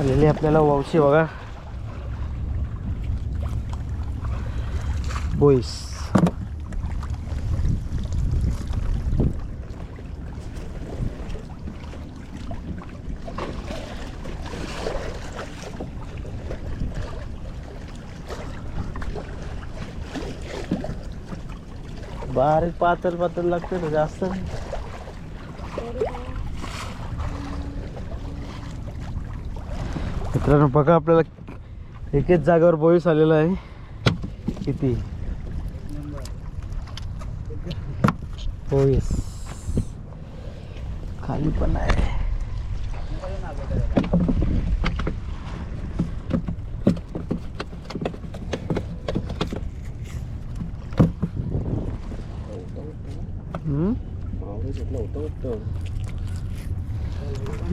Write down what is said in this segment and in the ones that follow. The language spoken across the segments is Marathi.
आलेली आपल्याला वावशी बघा. बोईस. बारीक पातळ पातळ लागते ना जास्त मित्रांनो बघा आपल्याला एकेच जागेवर बोईस आलेला आहे. किती? बोईस. खाली पण आहे.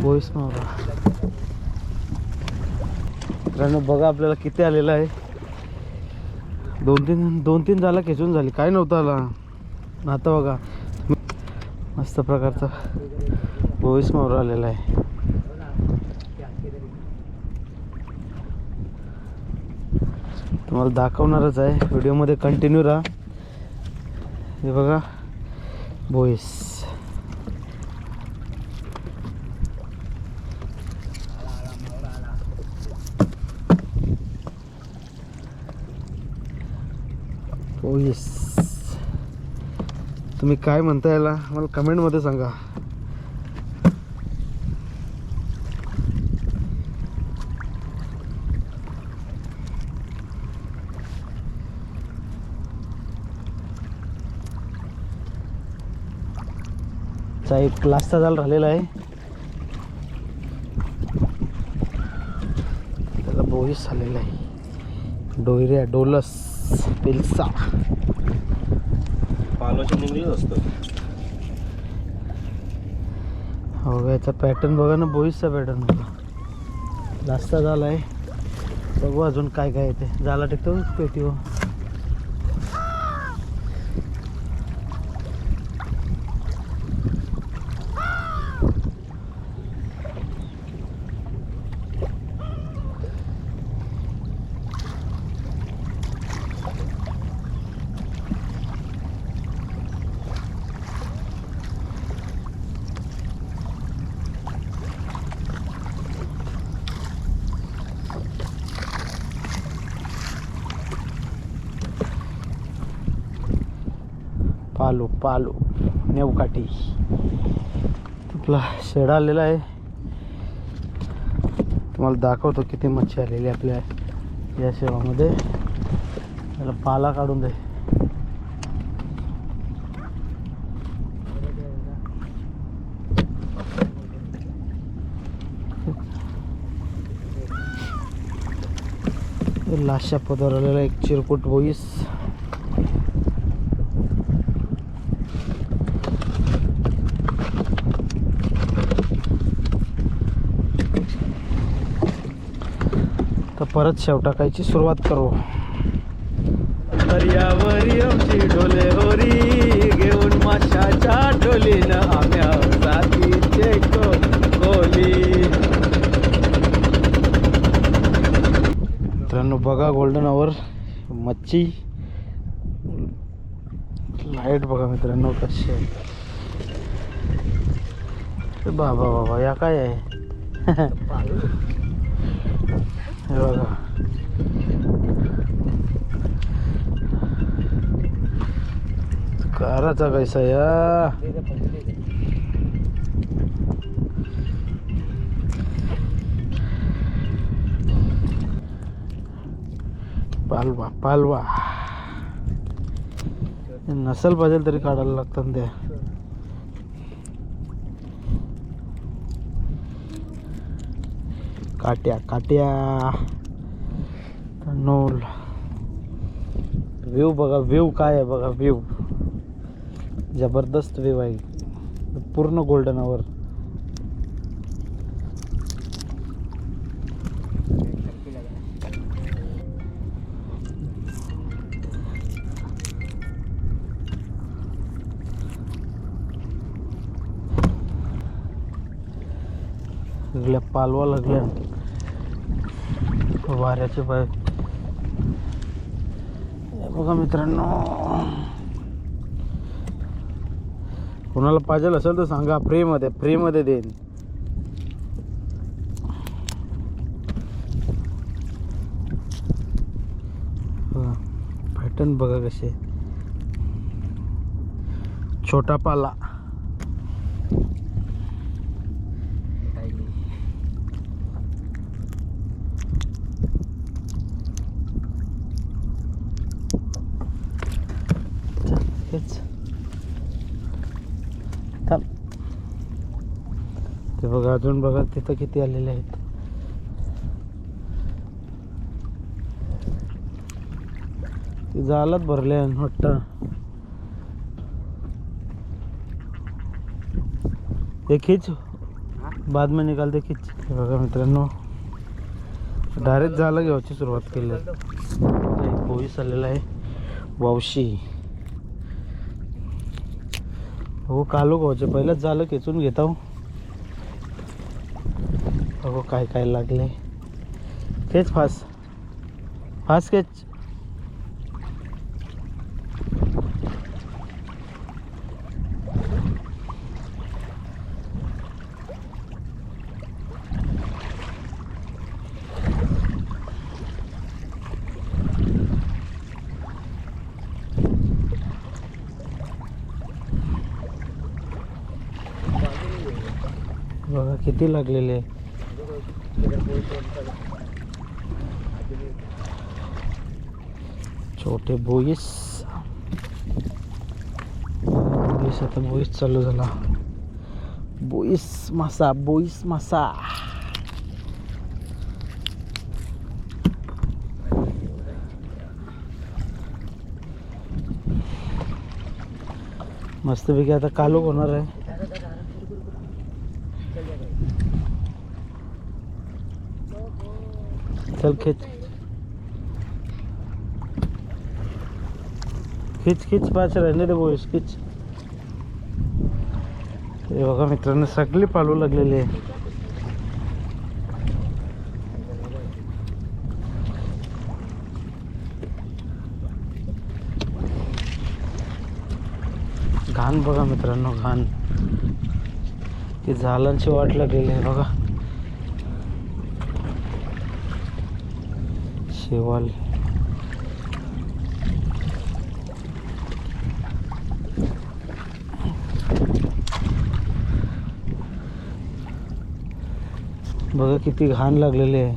बोईस मावळा मित्रांनो बघा आपल्याला किती आलेलं आहे. दोन तीन दोन तीन झाला खेचून झाली. काय नव्हतं आला. आता बघा. मस्त प्रकारचा बोईस मावरा आलेला आहे. तुम्हाला दाखवणारच आहे. व्हिडिओमध्ये कंटिन्यू राहा. हे बघा. बोईस येस तुम्ही काय म्हणता याला? मला कमेंटमध्ये सांगा. चा एक क्लासचा जाल राहिलेला आहे. त्याला बोईस आलेला आहे. डोयऱ्या डोलस. पिल्सा पालोच्या निघलेच असतं. हो याचा पॅटर्न बघा ना बोईसचा पॅटर्न बघा. जास्त झाला आहे बघू अजून काय काय येते झाला टिकतो पेटी हो पालो पालो नेवकाठी आपला शेडा आलेला आहे. तुम्हाला दाखवतो किती मच्छी आलेली आहे आपल्या या शेवामध्ये. त्याला पाला काढून दे. लाशा पदर आलेला एक चिरकुट बोईस तर परत शेव टाकायची सुरुवात करू. दर्यावरी आमची डोले होरी घेऊन माशाच्या डोलीनं आम्या जातीचे कोली. मित्रांनो बघा गोल्डन आवर मच्छी. लाइट बघा मित्रांनो कशी आहे. बाबा बाबा या काय आहे? हे बघा काराचा कैसा या पालवा पालवा हे नसल पाहिजे तरी काढायला लागतात त्या काट्या काट्या. नोल. व्ह्यू बघा व्ह्यू काय आहे बघा व्ह्यू जबरदस्त व्ह्यू आहे. पूर्ण गोल्डन आवर लागल्या पालवा लागल्या वाऱ्याचे पाय. बघा मित्रांनो. कोणाला पाहिजे असेल तर सांगा फ्रीमध्ये फ्रीमध्ये देईन. पॅटर्न बघा कसे. छोटा पाला. बघा अजून बघा तिथं किती आलेले आहेत. ते जालात भरले आहे वाटतं. हे खिच. बाद में निकालते खिच. बघा मित्रांनो. डायरेक्ट झालं घ्यायची सुरुवात केली. आहे आलेला आहे. वावशी. हो कालो गावचे पहिलंच झालं खेचून घेता हो काय काय लागले? खेच फास. फास खेच बघा किती लागलेले. छोटे बोईस बोईस आता बोईस चालू झाला. बोईस मासा बोईस मासा. मस्तपैकी आता कालो होणार आहे. चल खिच. खिच खिच पाच राहिले रे बोईस खिच. हे बघा मित्रांनो सगळी पालू लागलेली आहे. घाण बघा मित्रांनो घाण. ती झालांची वाट लागलेली आहे बघा. शेवाल बघा किती घाण लागलेले आहे.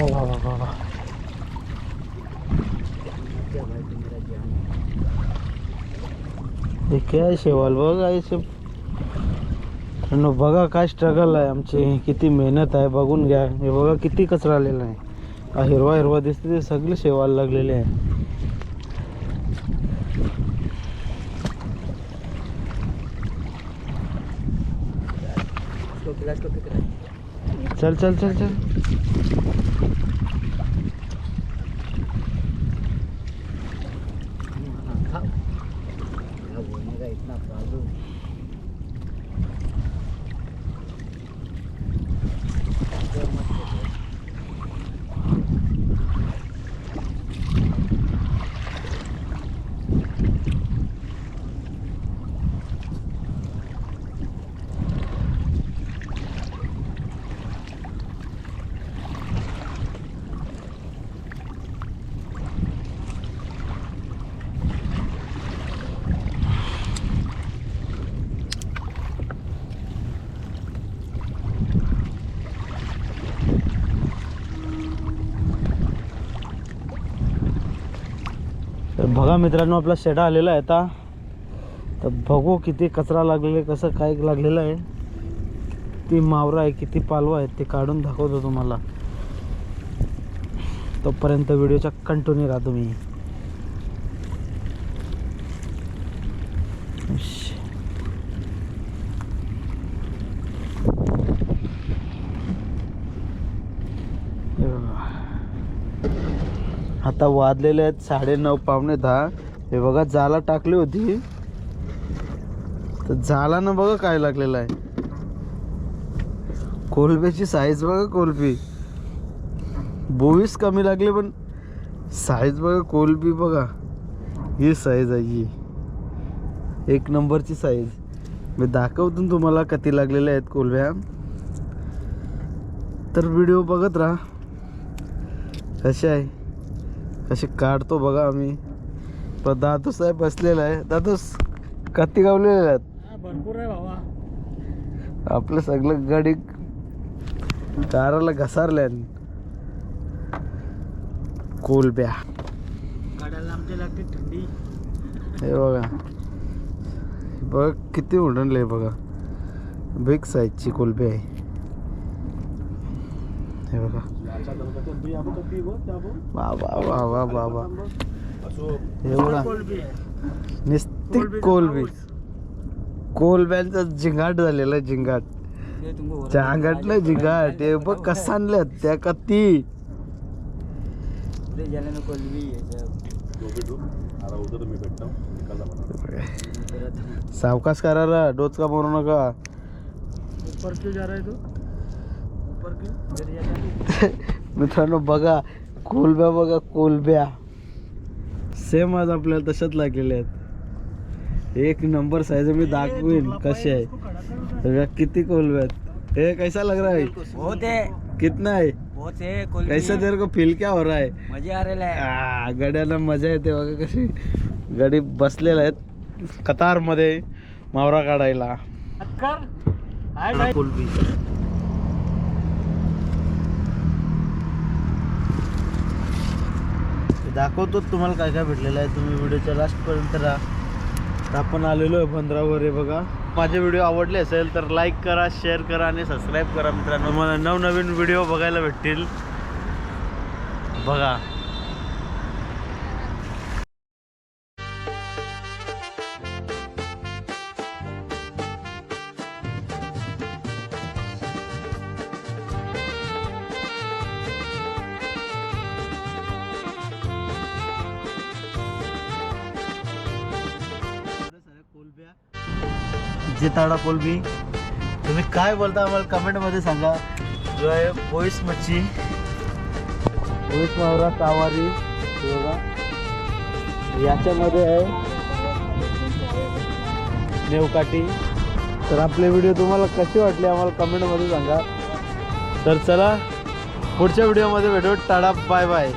वा वा वा वा वा हे काय शेवाल? बघा याचे बघा काय स्ट्रगल आहे आमची. किती मेहनत आहे बघून घ्या. हे बघा किती कचरा आलेला आहे. हा हिरवा हिरवा दिसते ते सगळे शेवाल लागलेले आहे. चल चल चल चल. बघा मित्रांनो आपला शेडा आलेला आहे आता. तर बघू किती कचरा लागलेला आहे कसं काय लागलेलं आहे. ती मावरा आहे किती पालवा आहेत ते काढून दाखवतो तुम्हाला. तोपर्यंत व्हिडिओच्या कंटिन्यू राहा तुम्ही उश. हे बघा. आता वाजलेले आहेत साडे नऊ पावणे दहा. हे बघा जाला टाकली होती. तर झाला ना बघा काय लागलेलं आहे. कोलब्याची साईज बघा कोलबी बोवीस कमी लागले पण साईज बघा कोलबी बघा. ही साईज आहे ही. एक नंबरची साईज मी दाखवतो तुम्हाला कधी लागलेल्या आहेत कोलब्या तर व्हिडिओ बघत राहा. कसे आहे? कसे काढतो बघा आम्ही. पण दातूस साहेब बसलेला आहे. दातूस कत्ती गावलेले आहेत. भरपूर आहे बाबा आपलं सगळं गाडी काराला घसारल्या. कोलब्या थंडी. हे बघा. बघा किती उडणले बघा. बिग साईजची कोलबी आहे. हे बघा. हे बघा निस्तिक कोलबी. कोलब्यांचा जिंगाट झालेला आहे जिंगाट. जांगाटलं जिंगाट. हे बघ कसं आणल्यात त्या कत्ती सावकाश करा डोचका मारू नका. जा रहा है तू ऊपर क्यों इधर जा मित्रांनो बघा कोलब्या बघा कोलब्या. सेम आज आपल्याला तशाच लागलेल्या आहेत. एक नंबर साईज मी दाखवीन कसे आहे. बघा किती कोलब्या आहेत. हे कैसा लग रहा है? बहुत है. कितना है? है कैसा तेरे को फील क्या हो रहा है? मजा आ रहा है. आ, गड्याला मजा येते बघा कशी. गडी बसलेल्या आहेत. कतारमध्ये मावरा काढायला. कर दाखवतो तुम्हाला काय काय भेटलेलं आहे. तुम्ही व्हिडिओच्या लास्टपर्यंत राहा. आपण आलेलो आहे बंदरावर हे बघा. माझे व्हिडिओ आवडले असेल तर लाईक करा शेअर करा आणि सबस्क्राईब करा मित्रांनो. मला नवनवीन व्हिडिओ बघायला भेटतील. बघा. जिताडा कोलबी तुम्ही काय बोलता आम्हाला कमेंटमध्ये सांगा. जो आहे बोईस मच्छी बोईस मावरा कावारी हे बघा याच्यामध्ये आहे नेवकाठी तर आपले व्हिडिओ तुम्हाला कसे वाटले आम्हाला कमेंटमध्ये सांगा. तर चला पुढच्या व्हिडिओमध्ये भेटू. टाळा बाय बाय